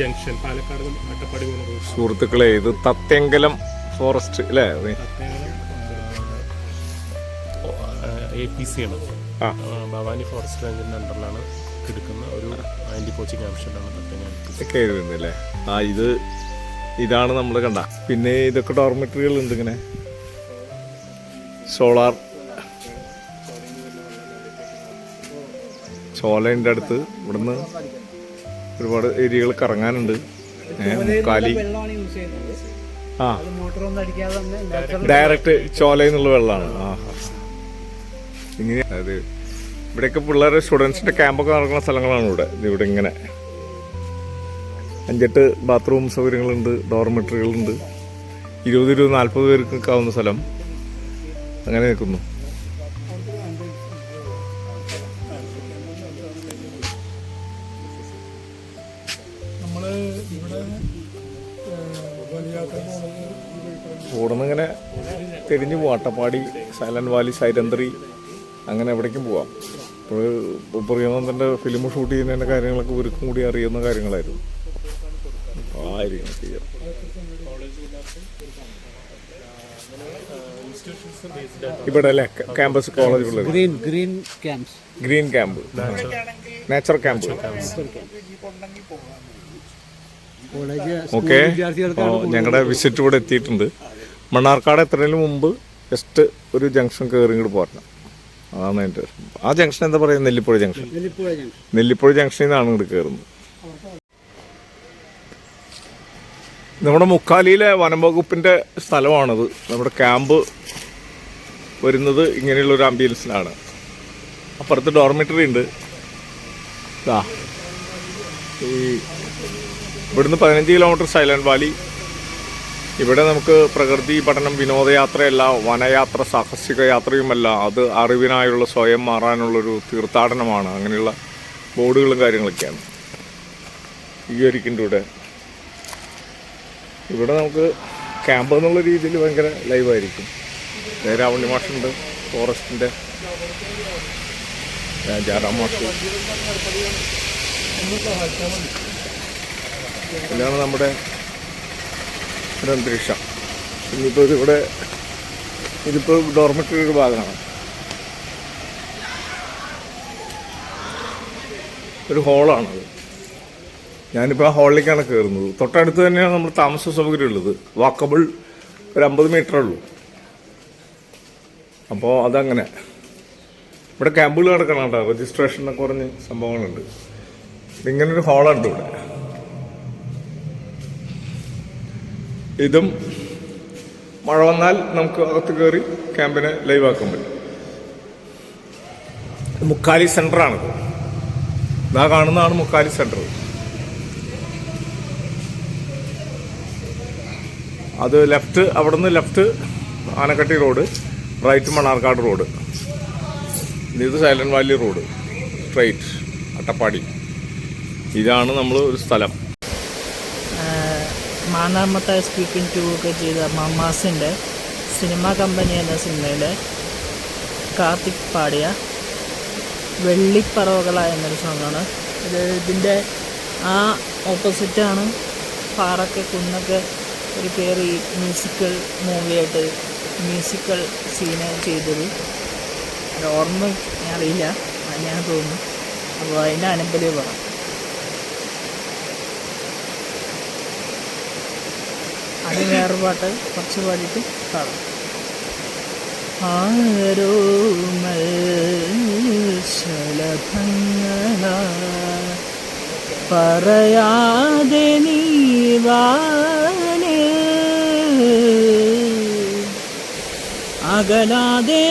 Junction. Palakkad Attappadi സുഹൃത്തുക്കളെ ഇത് Thathengalam forest അല്ലേ? എ പി സി ആണ് ഭവാനി ഫോറസ്റ്റ് റേഞ്ചിന്റെ അണ്ടറിലാണ് എടുക്കുന്ന ഒരു ആന്റി കോച്ചിങ് ആവശ്യമാണ് എഴുതുന്നില്ലേ ആ ഇത് ഇതാണ് നമ്മൾ കണ്ട. പിന്നെ ഇതൊക്കെ ഡോർമെറ്ററികൾ ഉണ്ട് ഇങ്ങനെ. സോളാർ ചോലയുടെ അടുത്ത്. ഇവിടുന്ന് ഒരുപാട് ഏരിയകൾ കറങ്ങാനുണ്ട്. കാലി. ആ. ഡയറക്റ്റ് ചോലയിൽ നിന്നുള്ള വെള്ളമാണ്. ആ ഇങ്ങനെ അതായത് ഇവിടെയൊക്കെ പിള്ളേരെ സ്റ്റുഡൻസിന്റെ ക്യാമ്പൊക്കെ നടക്കുന്ന സ്ഥലങ്ങളാണ് ഇവിടെ. ഇവിടെ ഇങ്ങനെ. അഞ്ചെട്ട് ബാത്റൂം സൗകര്യങ്ങളുണ്ട് ഡോർമെട്രികളുണ്ട്. ഇരുപത് ഇരുപത് നാൽപ്പത് പേർക്ക് നിൽക്കാവുന്ന സ്ഥലം. അങ്ങനെ നിൽക്കുന്നു. ഇവിടുന്ന് ഇങ്ങനെ തിരിഞ്ഞു പോവാം. അട്ടപ്പാടി സൈലന്റ് വാലി സൈലന്ത്രി അങ്ങനെ എവിടേക്കും പോവാം. ഇപ്പോൾ പ്രിയനന്ദന്റെ ഫിലിം ഷൂട്ട് ചെയ്യുന്നതിന്റെ കാര്യങ്ങളൊക്കെ ഒരുക്കും കൂടി അറിയുന്ന കാര്യങ്ങളായിരുന്നു. ചെയ്യാം. ഇവിടെ അല്ലേ? ക്യാമ്പസ് കോളേജ് പിള്ളേർ green green camp green camp nature camp okay. അപ്പോൾ ഞങ്ങളുടെ വിസിറ്റ് ഇവിടെ എത്തിയിട്ടുണ്ട്. മണ്ണാർക്കാട് എത്രയും മുമ്പ് ജസ്റ്റ് ഒരു ജംഗ്ഷൻ കയറി ഇങ്ങോട്ട് പോരണം. അതാണ് എന്റെ ആ ജംഗ്ഷൻ എന്താ പറയുക? നെല്ലിപ്പുഴ ജംഗ്ഷൻ നെല്ലിപ്പുഴ ജംഗ്ഷനിൽ നിന്നാണ് ഇങ്ങോട്ട് കയറുന്നത് നമ്മുടെ മുക്കാലിയിലെ വനംവകുപ്പിന്റെ സ്ഥലമാണത്. നമ്മുടെ ക്യാമ്പ് വരുന്നത് ഇങ്ങനെയുള്ള ഒരു ആംബിയൻസിലാണ് അപ്പുറത്ത് ഡോർമിറ്ററി ഉണ്ട്. ഈ ഇവിടുന്ന് പതിനഞ്ച് കിലോമീറ്റർ സൈലന്റ് വാലി ഇവിടെ നമുക്ക് പ്രകൃതി പഠനം വിനോദയാത്രയല്ല വനയാത്ര സാഹസിക യാത്രയുമല്ല അത് അറിവിനായുള്ള സ്വയം മാറാനുള്ളൊരു തീർത്ഥാടനമാണ്. അങ്ങനെയുള്ള ബോർഡുകളും കാര്യങ്ങളൊക്കെയാണ്. ഈ ഒരിക്കന്റെ ഇവിടെ. ഇവിടെ നമുക്ക് ക്യാമ്പ് എന്നുള്ള രീതിയിൽ ഭയങ്കര ലൈവായിരിക്കും രാവണി മാഷുണ്ട് ഫോറസ്റ്റിന്റെ രാജാറാം മാഷ്. ഇതാണ് നമ്മുടെ ഒരു അന്തരീക്ഷം ഇനിയിപ്പോൾ ഇതിവിടെ ഇതിപ്പോൾ ഡോർമെറ്ററി ഒരു ഭാഗമാണ്. ഒരു ഹോളാണത് ഞാനിപ്പോൾ ആ ഹോളിലേക്കാണ് കയറുന്നത് തൊട്ടടുത്ത് തന്നെയാണ് നമ്മൾ താമസ സൗകര്യം ഉള്ളത്. വാക്കബിൾ ഒരു അമ്പത് മീറ്റർ ഉള്ളൂ. അപ്പോൾ അതങ്ങനെ. ഇവിടെ ക്യാമ്പുകൾ നടക്കണം കേട്ടോ. രജിസ്ട്രേഷൻ പറഞ്ഞ് സംഭവങ്ങളുണ്ട്. ഇങ്ങനൊരു ഹോളുണ്ട് ഇവിടെ. ഇതും മഴ വന്നാൽ നമുക്ക് അകത്ത് കയറി ക്യാമ്പിനെ ലൈവ് ആക്കാൻ പറ്റും മുക്കാലി സെന്ററാണിത് ഇതാ. കാണുന്നതാണ് മുക്കാലി സെന്റർ. അത് ലെഫ്റ്റ് അവിടെ നിന്ന് left Anakatti road right Mannarkkad road. ഇത് silent valley road straight Attappadi. ഇതാണ് നമ്മൾ ഒരു സ്ഥലം. മാന്നാമത്തെ സ്പീക്കിംഗ് ടു ഒക്കെ ചെയ്ത മമ്മാസിന്റെ സിനിമ കമ്പനി എന്ന സിനിമയിലെ കാർത്തിക് പാടിയ വെള്ളിപ്പറവകള എന്നൊരു സോങ്ങാണ്. ഇത് ഇതിന്റെ ആ ഓപ്പോസിറ്റാണ് പാറൊക്കെ കുന്നൊക്കെ ഒരു കയറി മ്യൂസിക്കൽ മൂവിയായിട്ട് മ്യൂസിക്കൽ സീന് ചെയ്തത്. ഓർമ്മ അറിയില്ല ഞാൻ തോന്നുന്നു. അപ്പോൾ അതിന്റെ അനമ്പലി പറയാം അത് വേറെ പാട്ട് കുറച്ച് പാടിയിട്ട് പാടാം. ആരോമൽശലഭങ്ങള പറയാതെ നീവാനേ അകലാതെ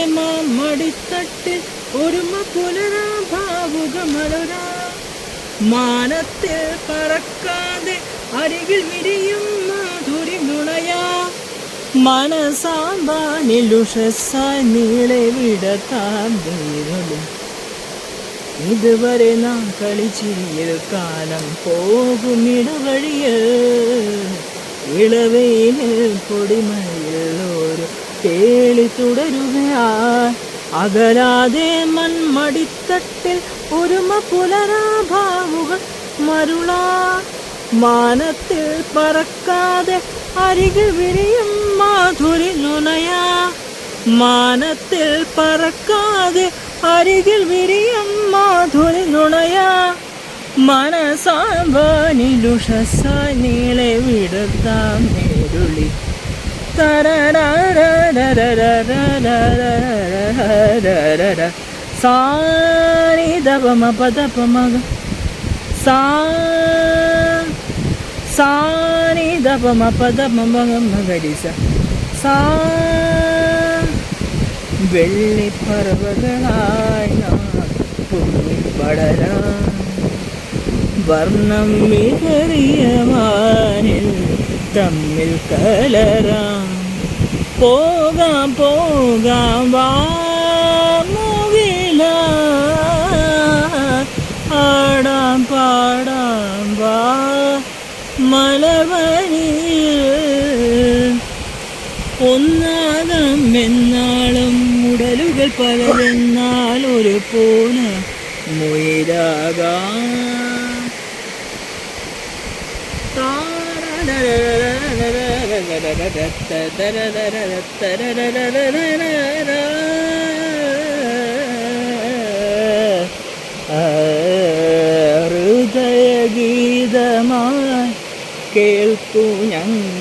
മടിത്തട്ട് ഒരുമ പുലരാ ഭാവുക മലരാ. മാനത്തിൽ പറക്കാതെ അരികിൽ വിരിയും മാധുരി നുണയാ. മനസാമ്പാനിലുഷസായി ഇതുവരെ നാം കളിച്ചിരിയിൽ കാലം പോകും ഇടവഴിയ്. ഇളവയിൽ പൊടിമയിൽ ഒരു കേളി തുടരുകയാ. അകലാതെ മൺമടിത്തട്ടിൽ ഒരുമ പുലരാഭാവുകൾ മരുളാ. മാനത്തിൽ പറക്കാതെ അരികിൽ വിരിയും മാധുരി നുണയാ മാനത്തിൽ പറക്കാതെ അരികിൽ വിരിയും മാധുരി നുണയാ മനസാമ്പാനിലുഷസായി നീളെ വിടത്താം നേരുളി സാനിതപമ പദപമക സാ സാനി ദപമ പദമഗരിസ സാ വെള്ളിപ്പറവകളായി പൊങ്ങിപ്പടരാം വർണം മികറിയവാനിൽ തമ്മിൽ കലരാം. പോകാം പോകാം വാ ഒന്നാകാം എന്നാളും ഉടലുകൾ പലതെന്നാൽ ഒരു പോന മുയിലാകാം ഹൃദയഗീതമായി കേൾക്കൂ ഞങ്ങളായി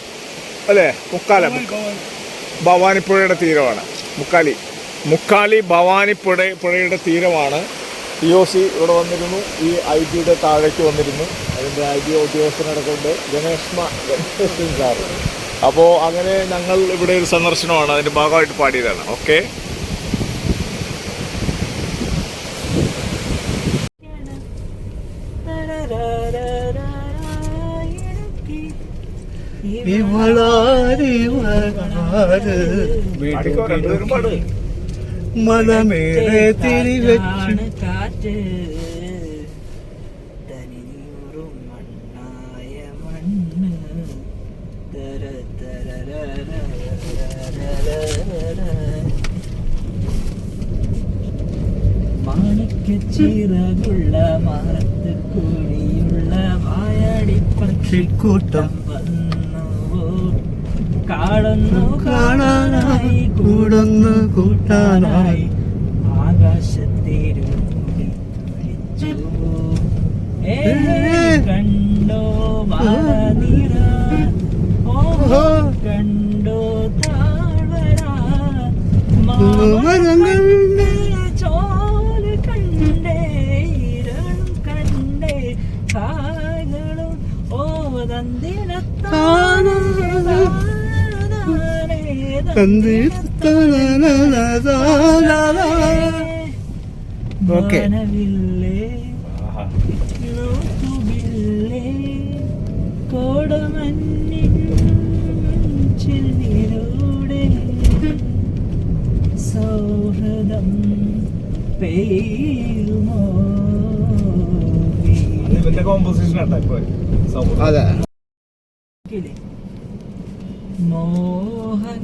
അല്ലേ? മുക്കാല. ഭവാനിപ്പുഴയുടെ തീരമാണ്. മുക്കാലി. മുക്കാലി ഭവാനിപ്പുഴ പുഴയുടെ തീരമാണ്. പി ഒ സി ഇവിടെ വന്നിരുന്നു. ഈ ഐ ജിയുടെ താഴേക്ക് വന്നിരുന്നു. അതിന്റെ ഐ ജി ഉദ്യോഗസ്ഥനടക്കൊണ്ട് ഗണേഷ് മ- ഗണേഷ് സാർ അപ്പോൾ അങ്ങനെ ഞങ്ങൾ ഇവിടെ ഒരു സന്ദർശനമാണ്. അതിന്റെ ഭാഗമായിട്ട് പാടിയതാണ്. ഓക്കെ മനമേറെ തിരിവെച്ചു. കാറ്റ്. തനിയൂറും മണ്ണായ മണ്ണ്. തര മാണിക്കച്ചീറകുള്ള മാറത്ത് കോഴിയുള്ള വായാടി പക്ഷിക്കൂട്ടം. കാണുന്നു കാണാനായി കൂടുന്നു കൂട്ടാനായി. ആകാശത്തിരുമുടി വിളിച്ചു കണ്ടോ വാനീറ ഓഹോ. കണ്ടോ താഴ്വര? മാമരങ്ങളുടെ ഓക്കെ സൗഹൃദം പെയ്യുമോ ഇതിന്റെ കോമ്പോസിഷൻ അതെ മോഹൻ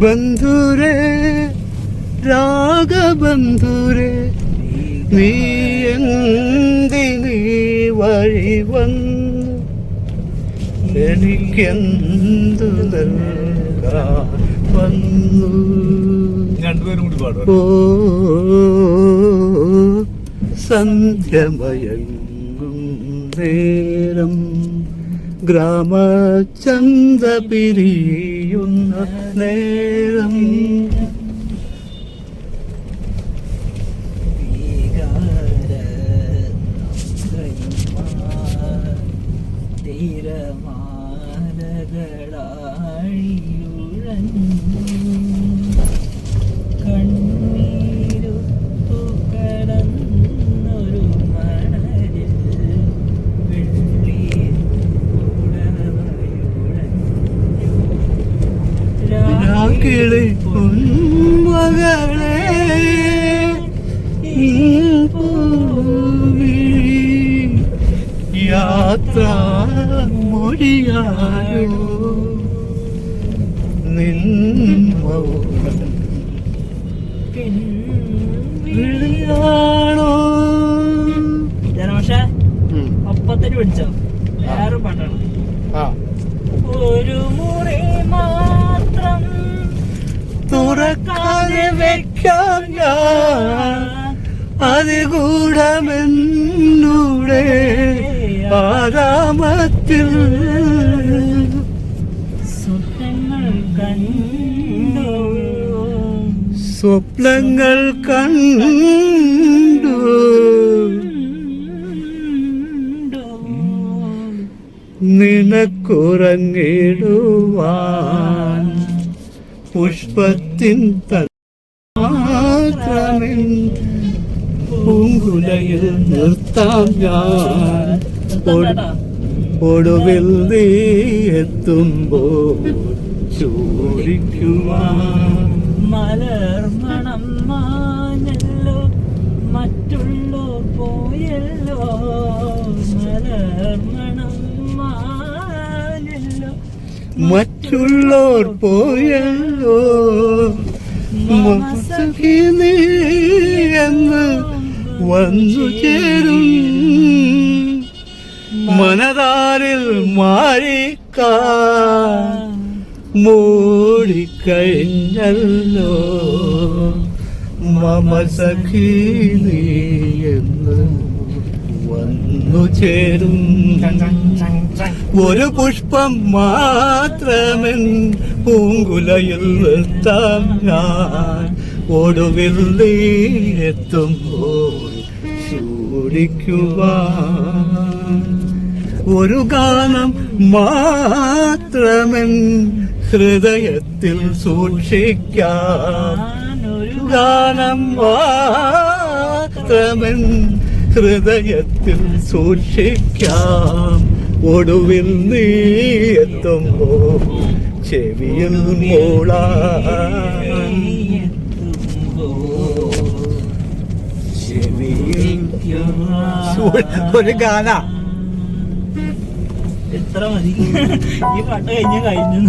ബന്ധുരേ രാഗബന്ധുരേ നീ എന്തിനീ വഴി വന്നു? എനിക്കെന്തു നൽകാൻ വന്നു? രണ്ടുപേരും കൂടി പാടും ഓ സന്ധ്യമയങ്ങും നേരം ഗ്രാമചന്ത പിരിയുന്ന നേരം മൊഴിയാരോ നിൻ മൗനം വിളിയാണോ ജനോഷേ ഒപ്പത്തിന് പിടിച്ചോ വേറെ പാട്ടാണ് ഒരു മുറി മാത്രം തുറക്കാതെ ഞാൻ അതികൂടമെന്നൂടെ ആരാമത്തിൽ സ്വപ്നങ്ങൾ കണ്ടു. നിനക്കുറങ്ങിടുവാൻ പുഷ്പത്തിൻ മാത്രമിൻ പൂങ്കുലയിൽ നിർത്താം ഞാൻ. ഒടുവിൽ നീ എത്തുമ്പോൾ ചോദിക്കുവാൻ. മലർമണം മാനല്ലോ മറ്റുള്ളോ പോയല്ലോ. മലർമണം മറ്റുള്ളോർ പോയല്ലോ. എന്ന് വന്നു ചേരും. മനതാരിൽ മാറിക്കാ മൂടിക്കഴിഞ്ഞല്ലോ. മമ സഖി നീ എന്ന് വന്നു ചേരും. ഒരു പുഷ്പം മാത്രമെൻ പൂങ്കുലയിൽ നിർത്താം ഞാൻ. ഒടുവിൽ നീ എത്തുമ്പോൾ ചൂടിക്കുവാൻ ഒരു ഗാനം മാത്രമെൻ ഹൃദയത്തിൽ സൂക്ഷിക്കാം. ഒരു ഗാനം മാത്രമെൻ ഹൃദയത്തിൽ സൂക്ഷിക്കാം. ഒടുവിൽ നീ എത്തുമ്പോ ചെവിയിൽ മൂള. ചെവിയിൽ ഒരു ഗാന. എത്ര മതി. ഈ പാട്ട് കഴിഞ്ഞ കഴിഞ്ഞു.